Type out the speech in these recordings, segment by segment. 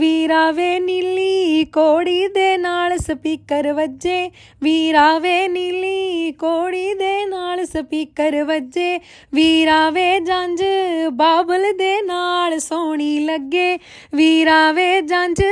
ਵੀਰਾ ਵੇ ਨੀਲੀ ਕੋੜੀ ਦੇ ਨਾਲ ਸਪੀਕਰ ਵੱਜੇ। ਵੀਰਾ ਵੇ ਨੀਲੀ ਕੋੜੀ ਦੇ ਨਾਲ ਸਪੀਕਰ ਵੱਜੇ। ਵੀਰਾ ਵੇ ਜੰਜ ਬਾਬਲ ਦੇ ਨਾਲ ਸੋਹਣੀ ਲੱਗੇ। ਵੀਰਾ ਵੇ ਜੰਜ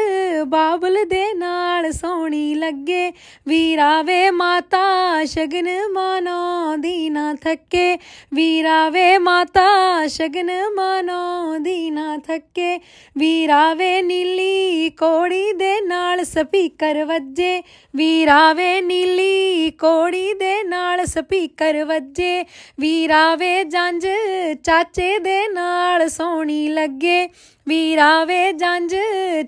ਬਾਬਲ ਦੇ ਨਾਲ ਸੋਹਣੀ ਲੱਗੇ। ਵੀਰਾ ਵੇ ਮਾਤਾ ਸ਼ਗਨ ਮਨਾਉਂਦੀ ਨਾ ਥੱਕੇ। ਵੀਰਾ ਵੇ ਮਾਤਾ, ਸ਼ਗਨ ਮਨਾਉਂਦੀ ਨਾ ਥੱਕੇ। ਵੀਰਾ ਵੇ ਨੀਲੀ ਕੋੜੀ ਦੇ ਨਾਲ ਸਪੀਕਰ ਵੱਜੇ। ਵੀਰਾ ਵੇ ਨੀਲੀ ਕੋੜੀ ਦੇ ਨਾਲ ਸਪੀਕਰ ਵੱਜੇ। ਵੀਰਾ ਵੇ ਜੰਜ ਚਾਚੇ ਦੇ ਨਾਲ ਸੋਹਣੀ ਲੱਗੇ। ਵੀਰਾ ਵੇ ਜੰਜ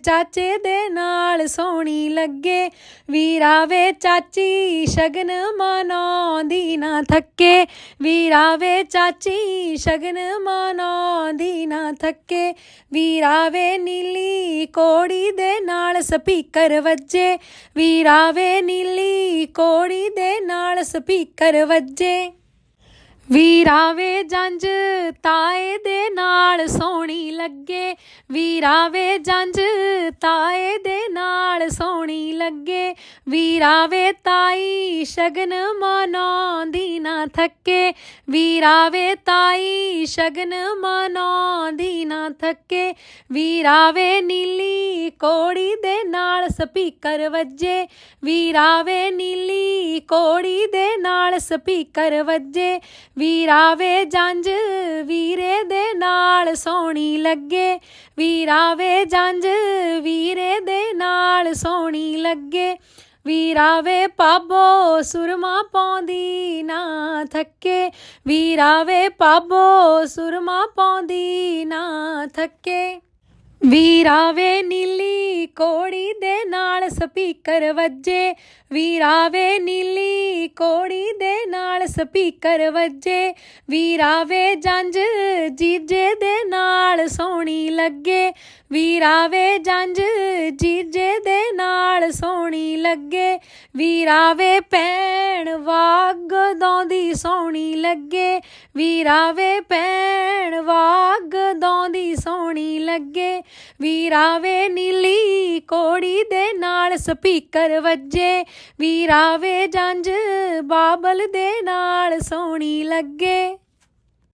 ਚਾਚੇ ਦੇ ਨਾਲ ਸੋਹਣੀ ਲੱਗੇ। ਵੀਰਾ ਵੇ ਚਾਚੀ ਸ਼ਗਨ ਮਨਾਉਂਦੀ ਨਾ ਥੱਕੇ। ਵੀਰਾ ਵੇ ਚਾਚੀ ਸ਼ਗਨ ਮਨਾਉਂਦੀ ਨਾ ਥੱਕੇ। ਵੀਰਾ ਵੇ ਨੀਲੀ ਕੋੜੀ ਦੇ ਨਾਲ ਸਪੀਕਰ ਵੱਜੇ। ਵੀਰਾ ਵੇ ਨੀਲੀ ਕੋੜੀ ਦੇ ਨਾਲ ਸਪੀਕਰ ਵੱਜੇ। ਵੀਰਾਵੇ ਜੰਜ ਤਾਏ ਦੇ ਨਾਲ ਸੋਹਣੀ ਲੱਗੇ। ਵੀਰਾਵੇ ਜੰਜ ਤਾਏ ਦੇ ਨਾਲ ਸੋਹਣੀ ਲੱਗੇ। ਵੀਰਾਵੇ ਤਾਈ ਸ਼ਗਨ ਮਨਾਉਂਦੀ ਨਾ ਥੱਕੇ। ਵੀਰਾਵੇ ਤਾਈ ਸ਼ਗਨ ਮਨਾਉਂਦੀ ਨਾ ਥੱਕੇ। ਵੀਰਾਵੇ ਨੀਲੀ ਕੋੜੀ ਦੇ ਨਾਲ ਸਪੀਕਰ ਵੱਜੇ। ਵੀਰਾਵੇ ਨੀਲੀ ਕੋੜੀ ਦੇ ਨਾਲ ਸਪੀਕਰ ਵੱਜੇ, ਵੀਰਾਵੇ ਜੰਜ ਵੀਰੇ ਦੇ ਨਾਲ ਸੋਹਣੀ ਲੱਗੇ ਵੀਰਾ ਵੇ ਜੰਜ ਵੀਰੇ ਦੇ ਨਾਲ ਸੋਹਣੀ ਲੱਗੇ, ਵੀਰਾਵੇ ਪਾਬੋ ਸੁਰਮਾ ਪਾਉਂਦੀ ਨਾ ਥੱਕੇ, ਵੀਰਾਵੇ ਪਾਬੋ ਸੁਰਮਾ ਪਾਉਂਦੀ ਨਾ ਥੱਕੇ, ਵੀਰਾਵੇ ਨੀਲੀ ਨੀਲੀ ਕੋੜੀ ਦੇ ਨਾਲ ਸਪੀਕਰ ਵੱਜੇ। ਵੀਰਾਵੇ ਨੀਲੀ ਕੋੜੀ ਦੇ ਨਾਲ ਸਪੀਕਰ ਵੱਜੇ। ਵੀਰਾਵੇ ਜੰਜ ਜੀਜੇ ਦੇ ਨਾਲ ਸੋਹਣੀ ਲੱਗੇ। ਵੀਰਾਵੇ ਜੰਜ ਜੀਜੇ ਦੇ ਨਾਲ ਸੋਹਣੀ ਲੱਗੇ। ਵੀਰਾਵੇ ਵੇ ਭੈਣ ਵਾਗ ਦੋਂਦੀ ਸੋਹਣੀ ਲੱਗੇ। ਵੀਰਾਵੇ ਵੇ ਭੈਣ ਵਾਗ ਦੋਂਦੀ ਸੋਹਣੀ ਲੱਗੇ। ਵੀਰਾਵੇ ਨੀਲੀ ਕੋੜੀ ਦੇ ਨਾਲ ਸਪੀਕਰ ਵੱਜੇ। ਵੀਰਾਵੇ ਜੰਜ ਬਾਬਲ ਦੇ ਨਾਲ ਸੋਹਣੀ ਲੱਗੇ।